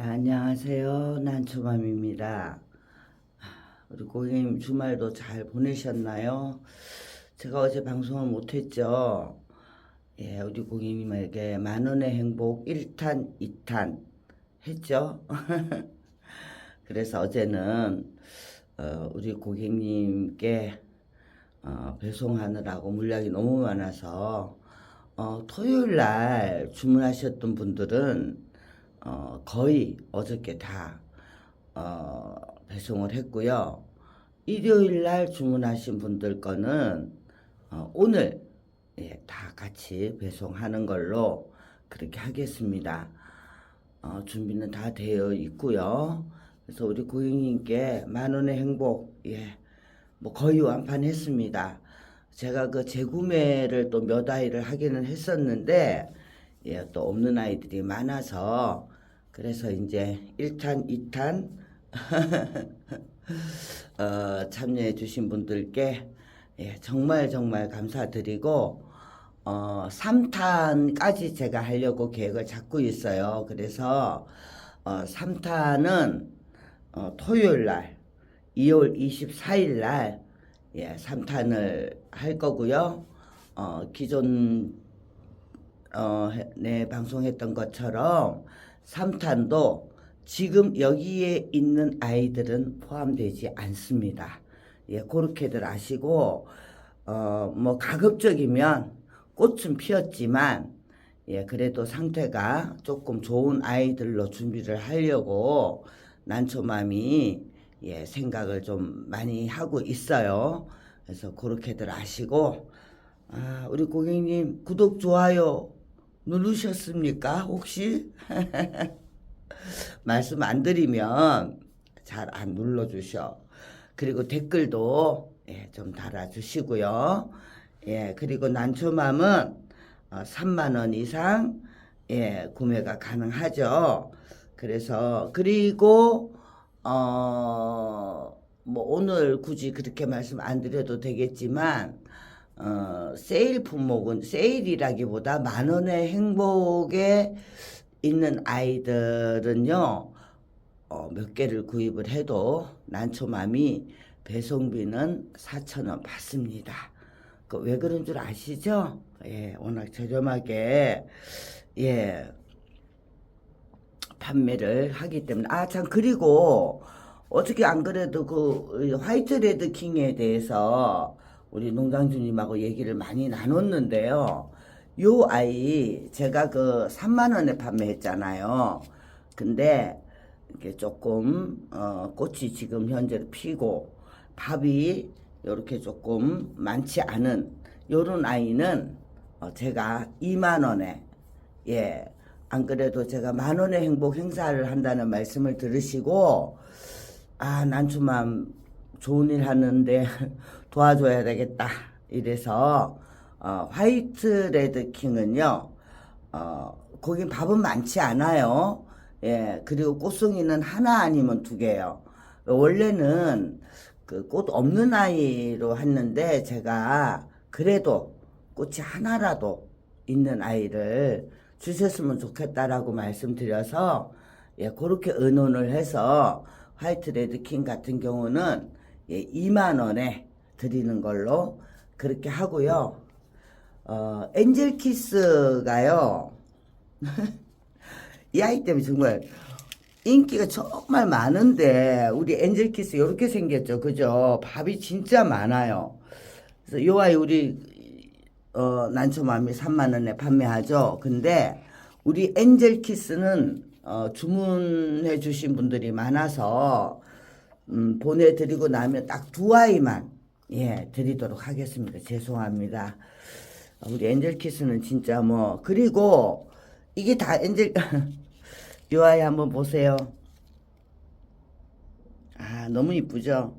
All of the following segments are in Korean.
네, 안녕하세요. 난초맘입니다. 우리 고객님 주말도 잘 보내셨나요? 제가 어제 방송을 못했죠. 예, 우리 고객님에게 만원의 행복 1탄, 2탄 했죠. 그래서 어제는 어, 우리 고객님께 어, 배송하느라고 물량이 너무 많아서 어, 토요일 날 주문하셨던 분들은 어, 거의 어저께 다 어, 배송을 했고요. 일요일 날 주문하신 분들 거는 어, 오늘 예, 다 같이 배송하는 걸로 그렇게 하겠습니다. 어, 준비는 다 되어 있고요. 그래서 우리 고객님께 만 원의 행복, 예, 뭐 거의 완판했습니다. 제가 그 재구매를 또 몇 아이를 하기는 했었는데, 예, 또 없는 아이들이 많아서, 그래서 이제 1탄, 2탄, 어, 참여해 주신 분들께, 예, 정말 정말 감사드리고, 어, 3탄까지 제가 하려고 계획을 잡고 있어요. 그래서, 어, 3탄은, 어, 토요일 날, 2월 24일 날, 예, 3탄을 할 거고요. 어, 기존, 어, 해- 네, 방송했던 것처럼 3탄도 지금 여기에 있는 아이들은 포함되지 않습니다. 예, 그렇게들 아시고, 어, 뭐, 가급적이면 꽃은 피었지만, 예, 그래도 상태가 조금 좋은 아이들로 준비를 하려고 난초맘이 예, 생각을 좀 많이 하고 있어요. 그래서 그렇게들 아시고, 아, 우리 고객님 구독, 좋아요 누르셨습니까? 혹시? 말씀 안 드리면 잘 안 눌러주셔. 그리고 댓글도 예, 좀 달아주시고요. 예, 그리고 난초맘은 어, 3만 원 이상 예, 구매가 가능하죠. 그래서 그리고 어, 뭐 오늘 굳이 그렇게 말씀 안 드려도 되겠지만 어, 세일 품목은 세일이라기보다 만 원의 행복에 있는 아이들은요, 어, 몇 개를 구입을 해도 난초맘이 배송비는 4,000원 받습니다. 그 왜 그런 줄 아시죠? 예, 워낙 저렴하게, 예, 판매를 하기 때문에. 아, 참, 그리고 어떻게 안 그래도 그 화이트 레드 킹에 대해서 우리 농장주님하고 얘기를 많이 나눴는데요. 요 아이 제가 그 3만 원에 판매했잖아요. 근데 이게 조금 어 꽃이 지금 현재 피고 밥이 이렇게 조금 많지 않은 요런 아이는 어 제가 2만 원에 예. 안 그래도 제가 만 원의 행복 행사를 한다는 말씀을 들으시고 아, 난초맘 좋은 일 하는데 도와줘야 되겠다. 이래서 어, 화이트 레드 킹은요. 어, 거긴 밥은 많지 않아요. 예, 그리고 꽃송이는 하나 아니면 두 개요. 원래는 그 꽃 없는 아이로 했는데 제가 그래도 꽃이 하나라도 있는 아이를 주셨으면 좋겠다라고 말씀드려서 예, 그렇게 의논을 해서 화이트 레드킹 같은 경우는 예, 2만 원에 드리는 걸로 그렇게 하고요. 어, 엔젤 키스가요. 이 아이 때문에 정말 인기가 정말 많은데 우리 엔젤 키스 이렇게 생겼죠. 그죠? 밥이 진짜 많아요. 그래서 요 아이 우리 어, 난초맘이 3만 원에 판매하죠. 근데 우리 엔젤 키스는 어, 주문해 주신 분들이 많아서 음, 보내드리고 나면 딱 두 아이만 예 드리도록 하겠습니다. 죄송합니다. 어, 우리 엔젤 키스는 진짜 뭐 그리고 이게 다 엔젤 요 아이 한번 보세요. 아 너무 이쁘죠?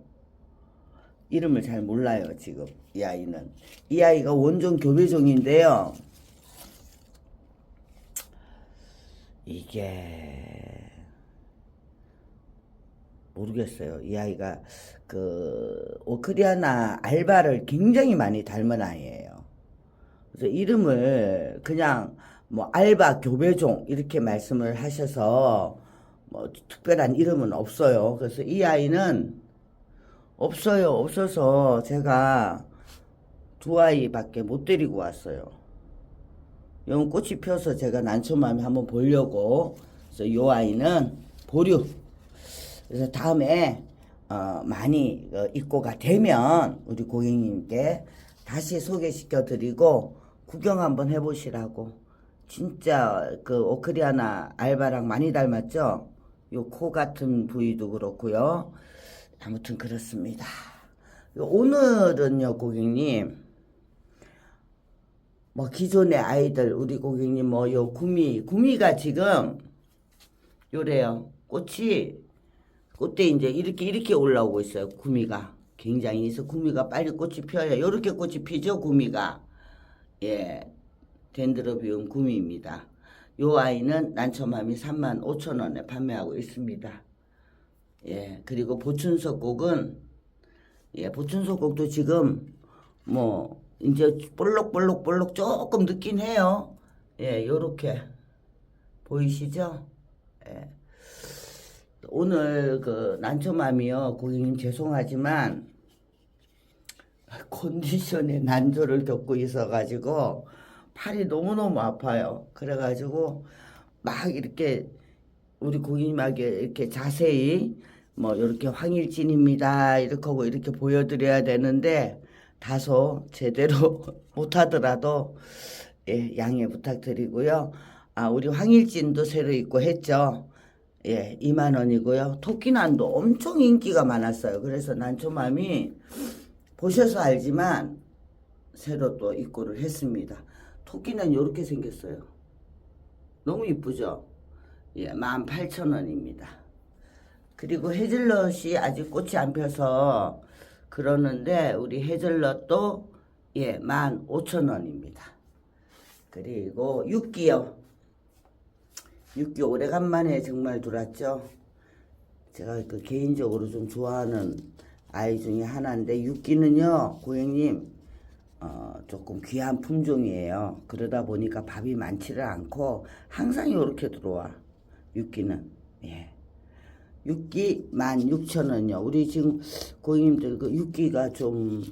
이름을 잘 몰라요 지금 이 아이는 이 아이가 원종 교배종인데요 이게 모르겠어요 이 아이가 그 오크리아나 알바를 굉장히 많이 닮은 아이예요 그래서 이름을 그냥 뭐 알바 교배종 이렇게 말씀을 하셔서 뭐 특별한 이름은 없어요. 그래서 이 아이는 없어요. 없어서 제가 두 아이밖에 못 데리고 왔어요. 요 꽃이 펴서 제가 난초맘에 한번 보려고 그래서 요 아이는 보류 그래서 다음에 어, 많이 어, 입고가 되면 우리 고객님께 다시 소개시켜 드리고 구경 한번 해보시라고. 진짜 그 오크리아나 알바랑 많이 닮았죠? 요 코 같은 부위도 그렇고요. 아무튼 그렇습니다. 요 오늘은요 고객님. 뭐 기존의 아이들 우리 고객님 뭐 요 구미 구미가 지금 요래요. 꽃이 꽃대 이제 이렇게 이렇게 올라오고 있어요 구미가 굉장히 그래서 구미가 빨리 꽃이 피어야 요렇게 꽃이 피죠 구미가 예 덴드로비움 구미입니다 요 아이는 난처맘이 3만 5천 원에 판매하고 있습니다 예 그리고 보춘석곡은 예 보춘석곡도 지금 뭐 이제 볼록볼록볼록 조금 늦긴 해요. 예, 요렇게 보이시죠? 예. 오늘 그 난초맘이요 고객님 죄송하지만 컨디션에 난조를 겪고 있어가지고 팔이 너무너무 아파요. 그래가지고 막 이렇게 우리 고객님에게 이렇게 자세히 뭐 이렇게 황일진입니다 이렇게 하고 이렇게 보여드려야 되는데 다소 제대로 못하더라도 예, 양해 부탁드리고요. 아 우리 황일진도 새로 있고 했죠. 예, 2만 원이고요. 토끼난도 엄청 인기가 많았어요. 그래서 난초맘이 보셔서 알지만 새로 또 입고를 했습니다. 토끼는 이렇게 생겼어요. 너무 이쁘죠? 예, 18,000원입니다. 그리고 헤즐넛이 아직 꽃이 안 펴서 그러는데 우리 헤즐넛도 예, 15,000원입니다. 그리고 육기요. 육기 오래간만에 정말 들어왔죠. 제가 그 개인적으로 좀 좋아하는 아이 중에 하나인데 육기는요, 고객님 어, 조금 귀한 품종이에요. 그러다 보니까 밥이 많지를 않고 항상 이렇게 들어와. 육기는 예. 육기 16,000원이요. 우리 지금 고객님들 그 육기가 좀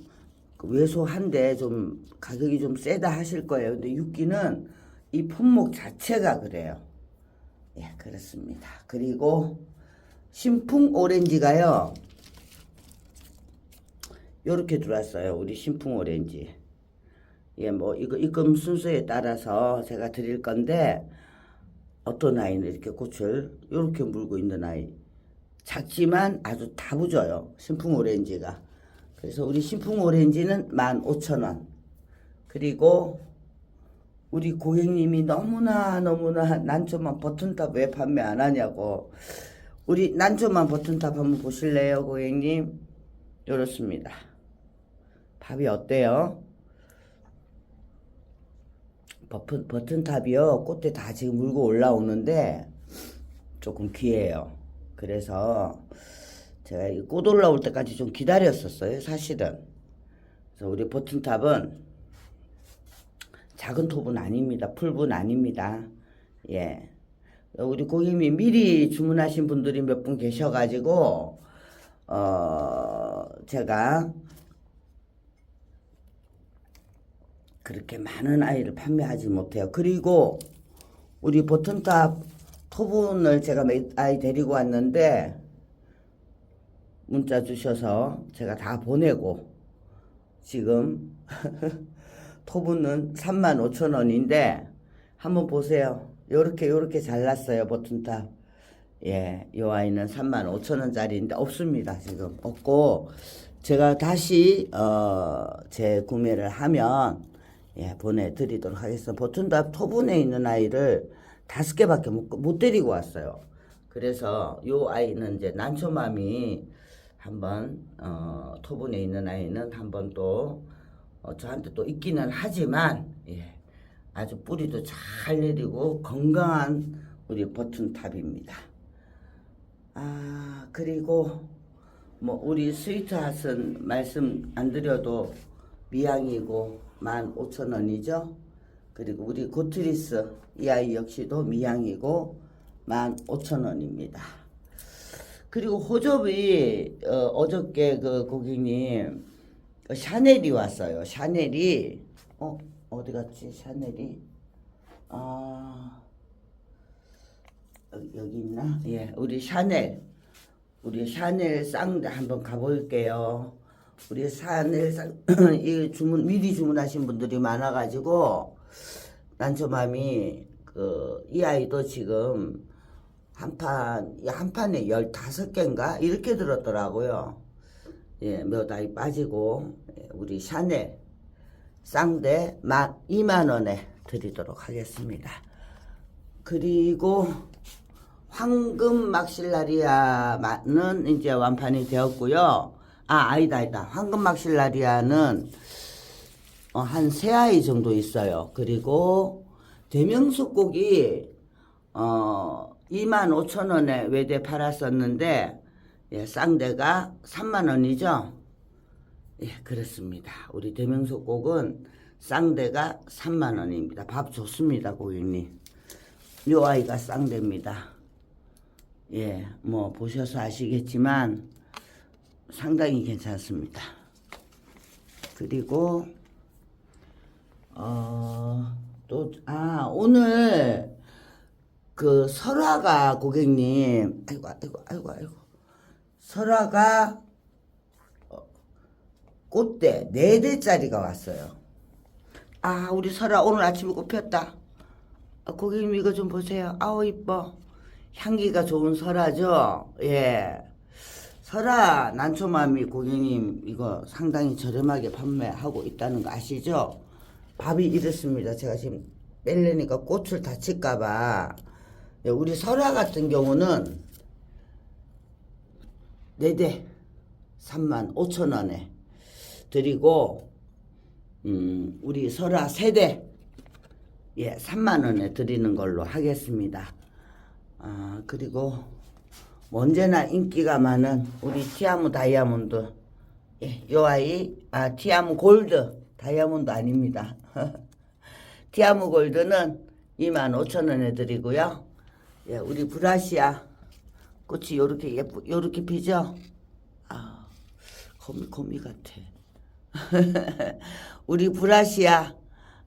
왜소한데 좀 가격이 좀 세다 하실 거예요. 근데 육기는 이 품목 자체가 그래요. 예, 그렇습니다. 그리고 신풍 오렌지가요. 요렇게 들어왔어요. 우리 신풍 오렌지. 예, 뭐 이거 입금 순서에 따라서 제가 드릴 건데 어떤 아이는 이렇게 꽃을 요렇게 물고 있는 아이. 작지만 아주 다부져요. 신풍 오렌지가. 그래서 우리 신풍 오렌지는 15,000원. 그리고 우리 고객님이 너무나 너무나 난초만 버튼탑 왜 판매 안 하냐고. 우리 난초만 버튼탑 한번 보실래요, 고객님? 이렇습니다. 밥이 어때요? 버튼, 버튼탑이요. 꽃대 다 지금 물고 올라오는데 조금 귀해요. 그래서 제가 이꽃 올라올 때까지 좀 기다렸었어요, 사실은. 그래서 우리 버튼탑은 작은 톱은 아닙니다. 풀분 아닙니다. 예. 우리 고객님이 미리 주문하신 분들이 몇 분 계셔가지고, 어, 제가 그렇게 많은 아이를 판매하지 못해요. 그리고 우리 버튼탑 토분을 제가 몇 아이 데리고 왔는데 문자 주셔서 제가 다 보내고 지금 토분은 3만 5천 원인데 한번 보세요. 요렇게 요렇게 잘났어요 버튼탑. 예, 요 아이는 3만 5천 원짜리인데 없습니다 지금 없고 제가 다시 어, 재 구매를 하면 예, 보내드리도록 하겠습니다. 버튼탑 토분에 있는 아이를 다섯 개밖에 못, 못 데리고 왔어요. 그래서 요 아이는 이제 난초맘이 한번 어, 토분에 있는 아이는 한번 또 어, 저한테 또 있기는 하지만 예, 아주 뿌리도 잘 내리고 건강한 우리 버튼탑입니다. 아 그리고 뭐 우리 스위트핫은 말씀 안 드려도 미양이고 15,000원이죠. 그리고 우리 고트리스 이 아이 역시도 미양이고 15,000원입니다. 그리고 호접이 어, 어저께 그 고객님 그 샤넬이 왔어요. 샤넬이 어 어디 갔지? 샤넬이 아 여기, 있나? 예, 우리 샤넬 우리 샤넬 쌍대 한번 가볼게요. 우리 샤넬 쌍이 주문 미리 주문하신 분들이 많아가지고 난초맘이 그 이 아이도 지금 한 판, 이한 판에 15개인가? 이렇게 들었더라고요. 예, 몇 아이 빠지고, 예, 우리 샤넬 쌍대 만 2만원에 드리도록 하겠습니다. 그리고 황금 막실라리아는 이제 완판이 되었고요. 아, 아니다, 아니다. 황금 막실라리아는 어, 한세 아이 정도 있어요. 그리고 대명수곡이 어 2만 5천 원에 외대 팔았었는데 예, 쌍대가 3만 원이죠. 예, 그렇습니다. 우리 대명수곡은 쌍대가 3만 원입니다. 밥 좋습니다, 고객님. 요 아이가 쌍대입니다. 예, 뭐 보셔서 아시겠지만 상당히 괜찮습니다. 그리고 어, 또, 아, 오늘, 그, 설화가 고객님, 아이고, 아이고, 아이고, 아이고. 설화가, 어, 꽃대, 네 대짜리가 왔어요. 아, 우리 설화 오늘 아침에 꽃 폈다. 아, 고객님 이거 좀 보세요. 아우, 이뻐. 향기가 좋은 설화죠? 예. 설화 난초마미 고객님 이거 상당히 저렴하게 판매하고 있다는 거 아시죠? 밥이 이렇습니다. 제가 지금 뺄래니까 꽃을 다칠까봐. 예, 우리 설화 같은 경우는 4대 3만 5천 원에 드리고, 음, 우리 설화 세대 예, 3만 원에 드리는 걸로 하겠습니다. 아, 그리고 언제나 인기가 많은 우리 티아무 다이아몬드. 예, 요 아이, 아, 티아무 골드. 다이아몬드 아닙니다. 티아무 골드는 25,000원에 드리고요. 예, 우리 브라시아 꽃이 요렇게 예쁘, 요렇게 피죠? 아, 거미, 거미 같아. 우리 브라시아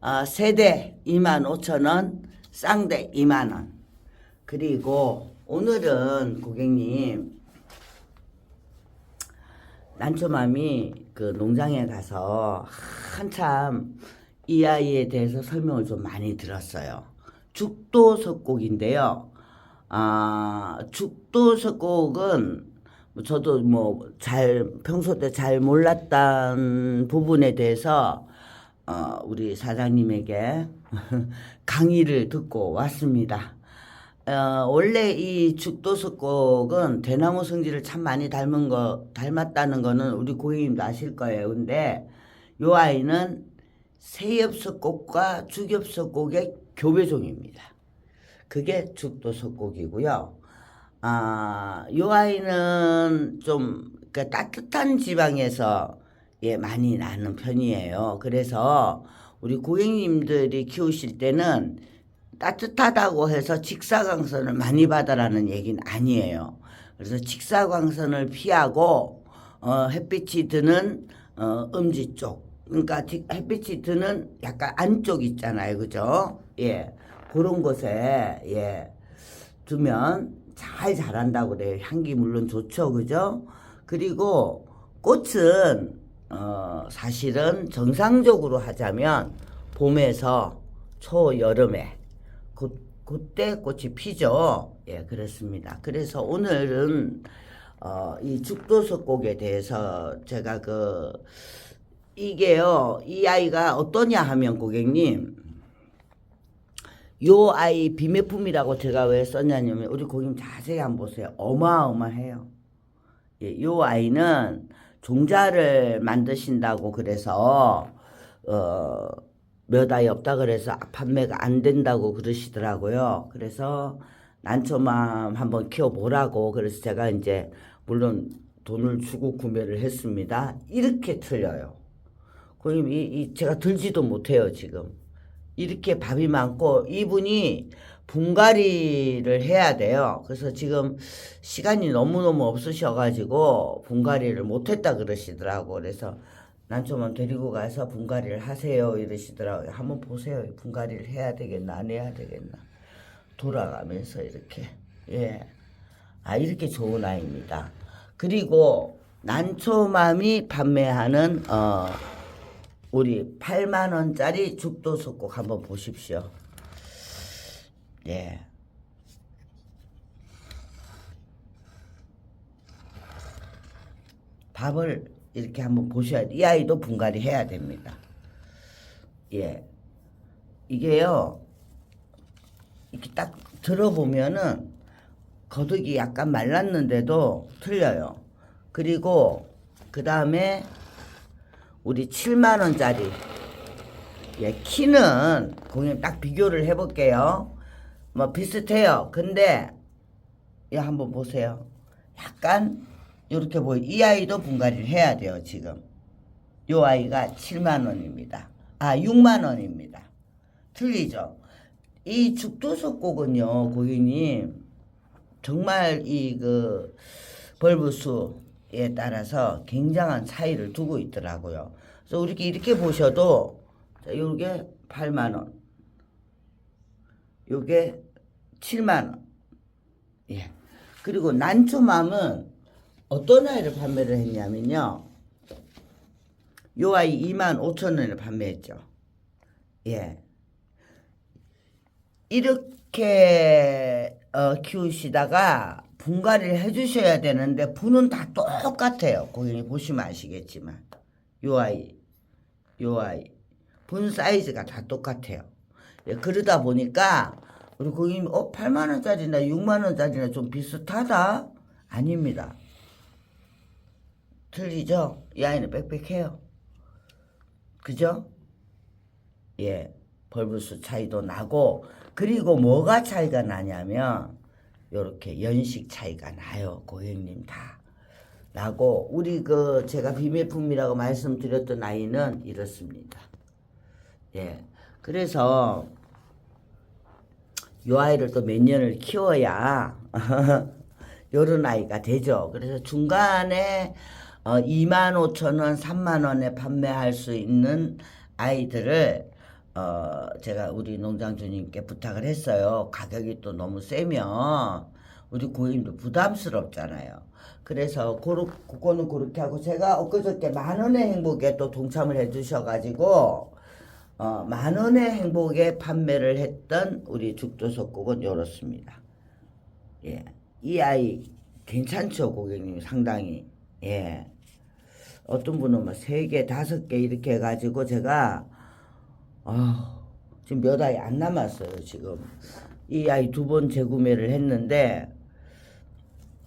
아, 세대 25,000원, 쌍대 2만원. 그리고 오늘은 고객님 난초맘이 그 농장에 가서 한참 이 아이에 대해서 설명을 좀 많이 들었어요. 죽도 석곡인데요. 아, 죽도 석곡은 뭐 저도 뭐 잘 평소 때 잘 몰랐던 부분에 대해서 어, 우리 사장님에게 강의를 듣고 왔습니다. 어, 원래 이 죽도석곡은 대나무 성질을 참 많이 닮은 거, 닮았다는 거는 우리 고객님도 아실 거예요. 근데 요 아이는 새엽석곡과 죽엽석곡의 교배종입니다. 그게 죽도석곡이고요. 아, 요 아이는 좀그 따뜻한 지방에서 예, 많이 나는 편이에요. 그래서 우리 고객님들이 키우실 때는 따뜻하다고 해서 직사광선을 많이 받아라는 얘기는 아니에요. 그래서 직사광선을 피하고 어, 햇빛이 드는 어, 음지 쪽, 그러니까 디- 햇빛이 드는 약간 안쪽 있잖아요, 그죠? 예, 그런 곳에 예 두면 잘 자란다고 그래요. 향기 물론 좋죠, 그죠? 그리고 꽃은 어, 사실은 정상적으로 하자면 봄에서 초 여름에 그, 그때 꽃이 피죠. 예, 그렇습니다. 그래서 오늘은 어, 이 죽도석곡에 대해서 제가 그 이게요, 이 아이가 어떠냐 하면 고객님, 요 아이 비매품이라고 제가 왜 썼냐면 우리 고객님 자세히 한번 보세요. 어마어마해요. 예, 요 아이는 종자를 만드신다고 그래서 어, 몇 아이 없다 그래서 판매가 안 된다고 그러시더라고요. 그래서 난초맘 한번 키워보라고 그래서 제가 이제 물론 돈을 주고 구매를 했습니다. 이렇게 틀려요. 고객님 이, 이 제가 들지도 못해요 지금. 이렇게 밥이 많고 이분이 분갈이를 해야 돼요. 그래서 지금 시간이 너무너무 없으셔가지고 분갈이를 못했다 그러시더라고. 그래서 난 좀만 데리고 가서 분갈이를 하세요 이러시더라고요. 한번 보세요. 분갈이를 해야 되겠나 안 해야 되겠나. 돌아가면서 이렇게 예. 아 이렇게 좋은 아이입니다. 그리고 난초맘이 판매하는 어 우리 8만 원짜리 죽도 속곡 한번 보십시오. 예. 밥을 이렇게 한번 보셔야 돼. 이 아이도 분갈이 해야 됩니다. 예. 이게요. 이렇게 딱 들어보면은 거둑이 약간 말랐는데도 틀려요. 그리고 그 다음에 우리 7만 원짜리 예, 키는 공연 딱 비교를 해볼게요. 뭐 비슷해요. 근데 이 한번 보세요. 약간 이렇게 보여. 이 아이도 분갈이를 해야 돼요. 지금 이 아이가 7만 원입니다. 아 6만 원입니다. 틀리죠? 이 죽도석곡은요, 고객님 정말 이 그 벌브수 에 따라서 굉장한 차이를 두고 있더라고요. 그래서 이렇게 이렇게 보셔도 자, 요게 8만 원, 요게 7만 원. 예. 그리고 난초맘은 어떤 아이를 판매를 했냐면요. 요 아이 2만 5천 원을 판매했죠. 예. 이렇게 어, 키우시다가 분갈이를 해주셔야 되는데 분은 다 똑같아요. 고객님 보시면 아시겠지만 요 아이, 요 아이 분 사이즈가 다 똑같아요. 예, 그러다 보니까 우리 고객님 어 8만 원짜리나 6만 원짜리나 좀 비슷하다 아닙니다. 틀리죠? 이 아이는 빽빽해요. 그죠? 예, 벌브수 차이도 나고 그리고 뭐가 차이가 나냐면 요렇게 연식 차이가 나요 고객님 다. 나고 우리 그 제가 비매품이라고 말씀드렸던 아이는 이렇습니다. 예. 그래서 요 아이를 또 몇 년을 키워야 요런 아이가 되죠. 그래서 중간에 어, 2만 5천 원 3만 원에 판매할 수 있는 아이들을 어, 제가 우리 농장주님께 부탁을 했어요. 가격이 또 너무 세면 우리 고객님도 부담스럽잖아요. 그래서 고르, 그거는 그렇게 하고 제가 엊그저께 만 원의 행복에 또 동참을 해주셔가지고 어, 만 원의 행복에 판매를 했던 우리 죽도석국은 이렇습니다. 예, 이 아이 괜찮죠, 고객님 상당히. 예, 어떤 분은 뭐 세 개, 다섯 개 이렇게 해가지고 제가 아, 지금 몇 아이 안 남았어요, 지금. 이 아이 두 번 재구매를 했는데,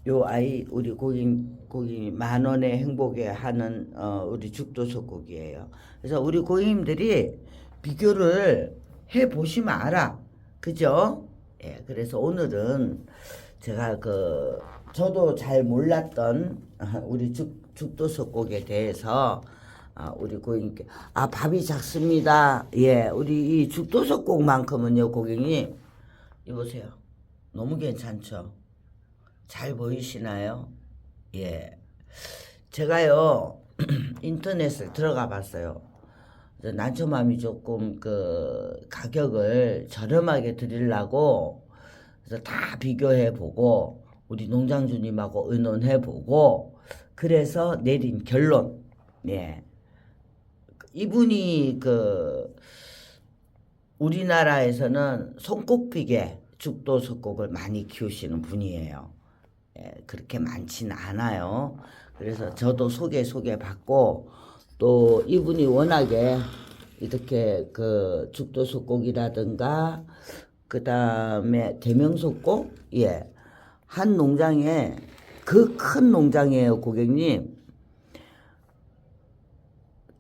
요 아이, 우리 고객, 고객 만 원의 행복에 하는, 어, 우리 죽도석국이에요. 그래서 우리 고객님들이 비교를 해 보시면 알아. 그죠? 예, 그래서 오늘은 제가 그, 저도 잘 몰랐던 우리 죽, 죽도석국에 대해서 아, 우리 고객님께 아 밥이 작습니다. 예, 우리 이 죽도석국만큼은요 고객님 이보세요. 너무 괜찮죠. 잘 보이시나요? 예, 제가요 인터넷을 들어가 봤어요. 난초맘이 조금 그 가격을 저렴하게 드리려고 그래서 다 비교해 보고 우리 농장주님하고 의논해 보고 그래서 내린 결론 예. 이분이 그 우리나라에서는 손꼽히게 죽도 석곡을 많이 키우시는 분이에요. 예, 그렇게 많지는 않아요. 그래서 저도 소개 소개 받고 또 이분이 워낙에 이렇게 그 죽도 석곡이라든가 그 다음에 대명석곡 예. 한 농장에 그 큰 농장이에요, 고객님.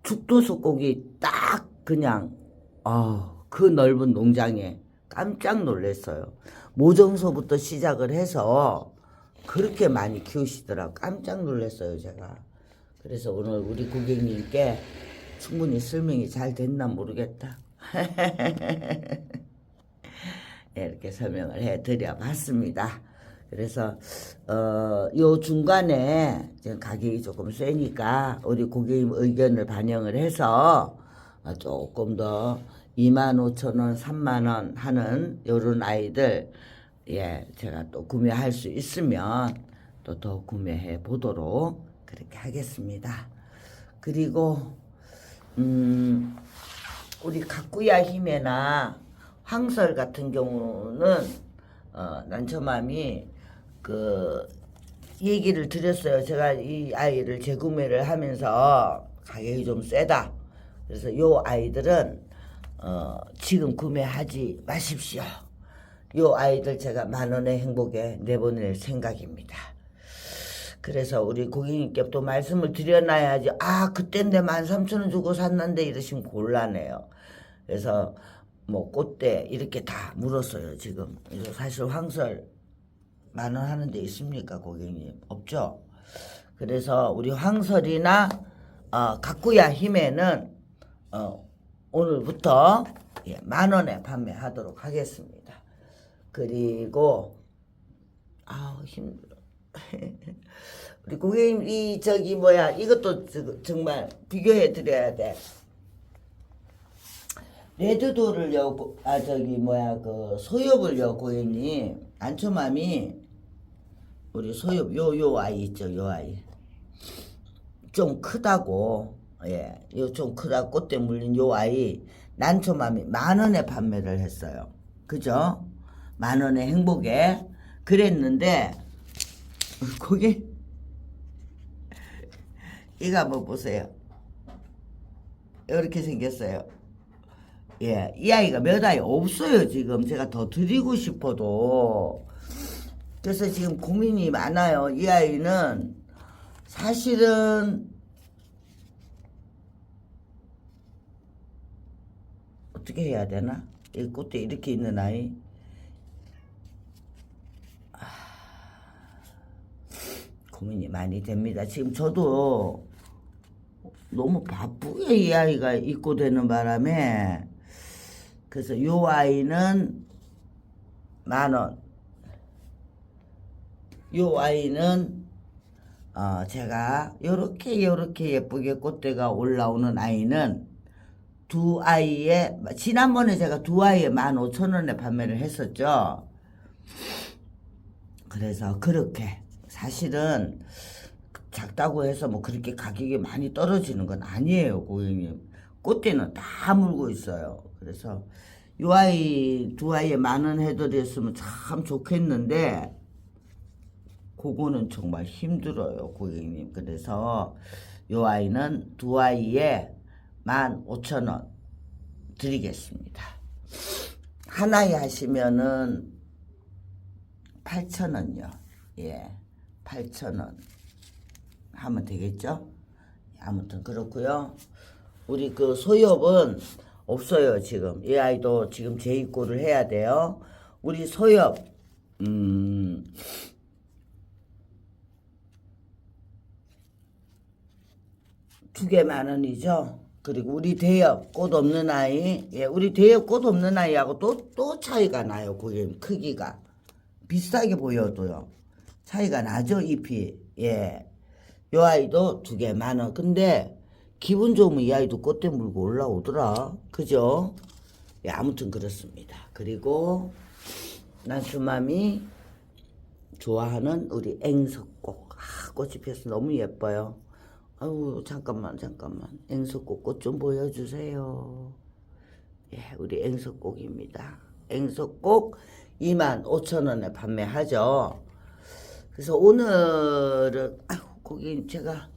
죽도석곡이 딱 그냥 어, 그 넓은 농장에 깜짝 놀랐어요. 모정서부터 시작을 해서 그렇게 많이 키우시더라고 깜짝 놀랐어요 제가. 그래서 오늘 우리 고객님께 충분히 설명이 잘 됐나 모르겠다. 예, 이렇게 설명을 해 드려 봤습니다. 그래서 어, 요 중간에 지금 가격이 조금 세니까 우리 고객님 의견을 반영을 해서 어, 조금 더 2만 5천 원, 3만 원 하는 요런 아이들 예, 제가 또 구매할 수 있으면 또 더 구매해 보도록 그렇게 하겠습니다. 그리고 음, 우리 가꾸야 힘에나 황설 같은 경우는 어, 난처맘이 그 얘기를 드렸어요. 제가 이 아이를 재구매를 하면서 가격이 좀 세다. 그래서 요 아이들은 어, 지금 구매하지 마십시오. 요 아이들 제가 만 원의 행복에 내보낼 생각입니다. 그래서 우리 고객님께 또 말씀을 드려놔야지. 아, 그땐 내 13,000원 주고 샀는데 이러시면 곤란해요. 그래서 뭐 꽃대 이렇게 다 물었어요, 지금. 그래서 사실 황설 만원 하는 데 있습니까, 고객님? 없죠? 그래서 우리 황설이나 어, 가꾸야 힘에는 어, 오늘부터 예, 만 원에 판매하도록 하겠습니다. 그리고 아우 힘들어. 우리 고객님 이 저기 뭐야 이것도 저- 정말 비교해 드려야 돼. 레드도를요 아 저기 뭐야 그 소엽을요 고객님 안초맘이 우리 소엽 요 요 아이 있죠 요 아이 좀 크다고 예요 좀 크다 꽃대 물린 요 아이 난초맘이 만 원에 판매를 했어요 그죠 만 원의 행복에 그랬는데 거기 이거 한번 보세요. 이렇게 생겼어요. 예, 이 아이가 몇 아이 없어요, 지금. 제가 더 드리고 싶어도. 그래서 지금 고민이 많아요. 이 아이는 사실은 어떻게 해야 되나? 이 꽃대 이렇게 있는 아이. 고민이 많이 됩니다. 지금 저도 너무 바쁘게 이 아이가 입고 되는 바람에 그래서 요 아이는 만 원. 요 아이는 어 제가 요렇게 요렇게 예쁘게 꽃대가 올라오는 아이는 두 아이에 지난번에 제가 두 아이에 만 오천 원에 판매를 했었죠. 그래서 그렇게 사실은 작다고 해서 뭐 그렇게 가격이 많이 떨어지는 건 아니에요, 고객님. 꽃대는 다 물고 있어요. 그래서 요 아이 두 아이에 만 원 해드렸으면 참 좋겠는데 그거는 정말 힘들어요, 고객님. 그래서 요 아이는 두 아이에 만 오천 원 드리겠습니다. 하나에 하시면은 8,000원요. 예. 8,000원 하면 되겠죠? 아무튼 그렇고요. 우리 그 소엽은 없어요, 지금. 이 아이도 지금 재입고를 해야 돼요. 우리 소엽 음 두 개 만 원이죠. 그리고 우리 대엽 꽃 없는 아이, 예, 우리 대엽 꽃 없는 아이하고 또, 또 차이가 나요, 고객님. 크기가. 비슷하게 보여도요. 차이가 나죠, 잎이. 예. 요 아이도 두 개 만 원. 근데 기분 좋으면 이 아이도 꽃대 물고 올라오더라. 그죠? 예, 아무튼 그렇습니다. 그리고 난수맘이 좋아하는 우리 앵석꽃. 아, 꽃이 피어서 너무 예뻐요. 아우, 잠깐만, 잠깐만. 앵석꽃 꽃좀 보여주세요. 예, 우리 앵석곡입니다. 앵석곡 2만 5천 원에 판매하죠. 그래서 오늘은 아이고 거기 제가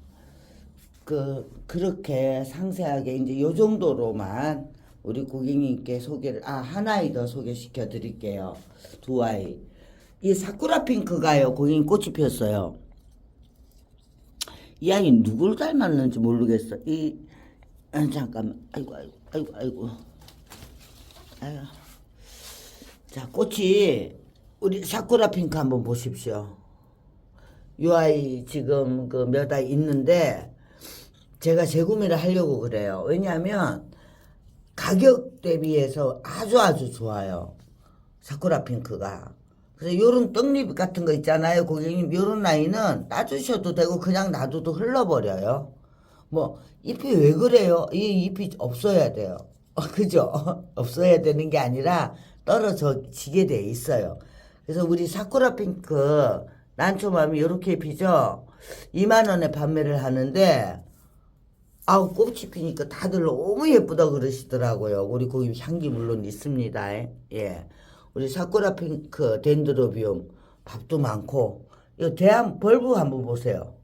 그 그렇게 상세하게 이제 요 정도로만 우리 고객님께 소개를 아 하나이 더 소개시켜 드릴게요. 두 아이. 이 사쿠라 핑크가요. 고객님 꽃이 피었어요. 이 아이 누굴 닮았는지 모르겠어. 이 아, 잠깐만. 아이고 아이고 아이고 아이고. 아이고. 자, 꽃이 우리 사쿠라 핑크 한번 보십시오. 요 아이 지금 그 몇 아이 있는데 제가 재구매를 하려고 그래요. 왜냐하면 가격 대비해서 아주 아주 좋아요. 사쿠라 핑크가. 그래서 요런 떡잎 같은 거 있잖아요. 고객님, 요런 아이는 따주셔도 되고 그냥 놔둬도 흘러버려요. 뭐 잎이 왜 그래요? 이 잎이 없어야 돼요. 어, 그죠? 없어야 되는 게 아니라 떨어져 지게 돼 있어요. 그래서 우리 사쿠라 핑크 난초맘이 요렇게 피죠? 2만 원에 판매를 하는데 아우 꽃이 피니까 다들 너무 예쁘다 그러시더라고요. 우리 거기 향기 물론 있습니다. 예. 우리 사쿠라 핑크 덴드로비움 밥도 많고 이 대한 벌브 한번 보세요.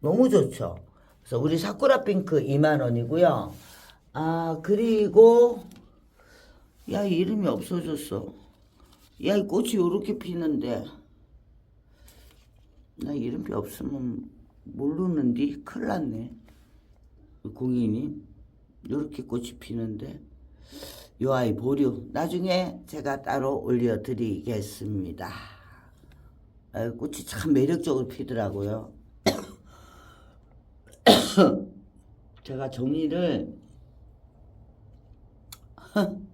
너무 좋죠. 그래서 우리 사쿠라 핑크 2만 원이고요. 아 그리고 야 이름이 없어졌어. 야 이 꽃이 요렇게 피는데 나 이름이 없으면 모르는디 큰일 났네. 공인이 요렇게 꽃이 피는데 요 아이 보류 나중에 제가 따로 올려드리겠습니다. 아, 꽃이 참 매력적으로 피더라고요. 제가 정리를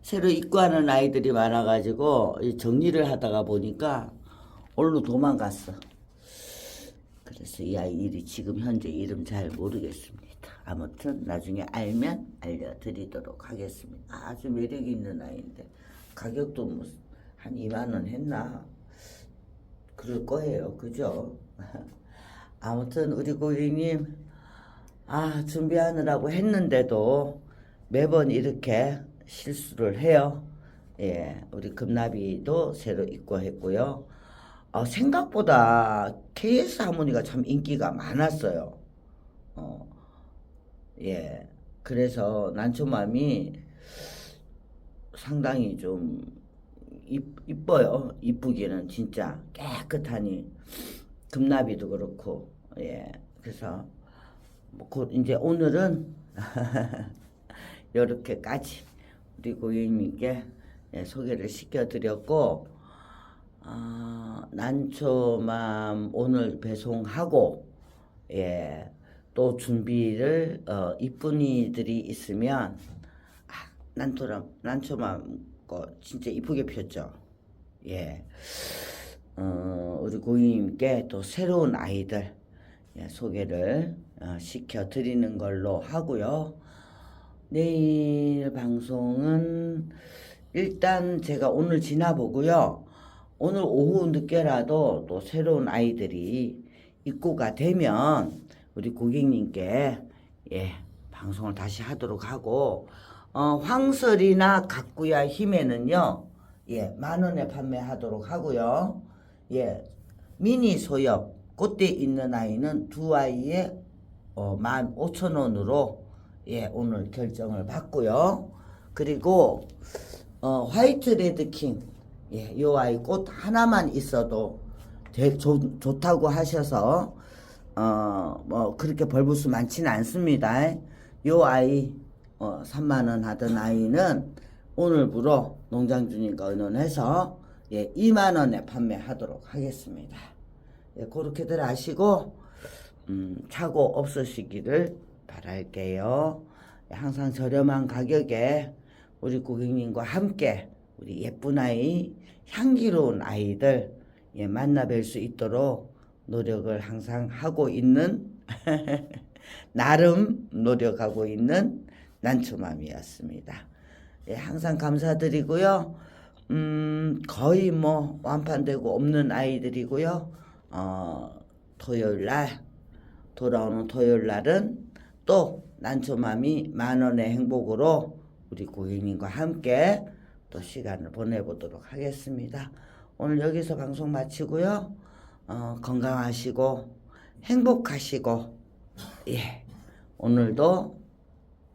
새로 입고하는 아이들이 많아가지고 이 정리를 하다가 보니까 올로 도망갔어. 그래서 이 아이 일이 지금 현재 이름 잘 모르겠습니다. 아무튼 나중에 알면 알려드리도록 하겠습니다. 아주 매력 있는 아이인데 가격도 뭐한 2만 원 했나? 그럴 거예요. 그죠? 아무튼 우리 고객님 아 준비하느라고 했는데도 매번 이렇게 실수를 해요. 예, 우리 금나비도 새로 입고 했고요. 어, 생각보다 KS 하모니가 참 인기가 많았어요. 어, 예, 그래서 난초맘이 상당히 좀 이, 이뻐요. 이쁘기는 진짜 깨끗하니 금나비도 그렇고 예, 그래서 뭐 곧 이제 오늘은 이렇게까지 우리 고객님께 예, 소개를 시켜드렸고 아, 난초맘 오늘 배송하고 예, 또 준비를 어, 이쁜이들이 있으면 아, 난초람 난초맘 거 진짜 이쁘게 폈죠. 예. 어, 우리 고객님께 또 새로운 아이들 예, 소개를 어, 시켜 드리는 걸로 하고요. 내일 방송은 일단 제가 오늘 지나보고요. 오늘 오후 늦게라도 또 새로운 아이들이 입고가 되면 우리 고객님께 예, 방송을 다시 하도록 하고 어, 황설이나 각구야 힘에는요. 예, 만 원에 판매하도록 하고요. 예, 미니 소엽 꽃대 있는 아이는 두 아이에 어, 만 오천 원으로 예, 오늘 결정을 받고요. 그리고 어, 화이트 레드킹 예, 요 아이 꽃 하나만 있어도 되, 좋, 좋다고 하셔서 어, 뭐 그렇게 벌부수 많지는 않습니다. 요 아이 어, 3만 원 하던 아이는 오늘부로 농장주님과 의논해서 예, 2만 원에 판매하도록 하겠습니다. 예, 그렇게들 아시고 음, 차고 없으시기를 바랄게요. 예, 항상 저렴한 가격에 우리 고객님과 함께 우리 예쁜 아이, 향기로운 아이들 예, 만나 뵐 수 있도록 노력을 항상 하고 있는 나름 노력하고 있는 난초맘이었습니다. 예, 항상 감사드리고요. 음, 거의 뭐 완판되고 없는 아이들이고요. 어, 토요일 날 돌아오는 토요일 날은 또 난초맘이 만 원의 행복으로 우리 고객님과 함께 또 시간을 보내보도록 하겠습니다. 오늘 여기서 방송 마치고요. 어, 건강하시고 행복하시고 예 오늘도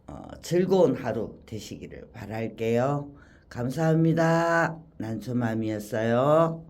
어, 즐거운 하루 되시기를 바랄게요. 감사합니다. 난초맘이었어요.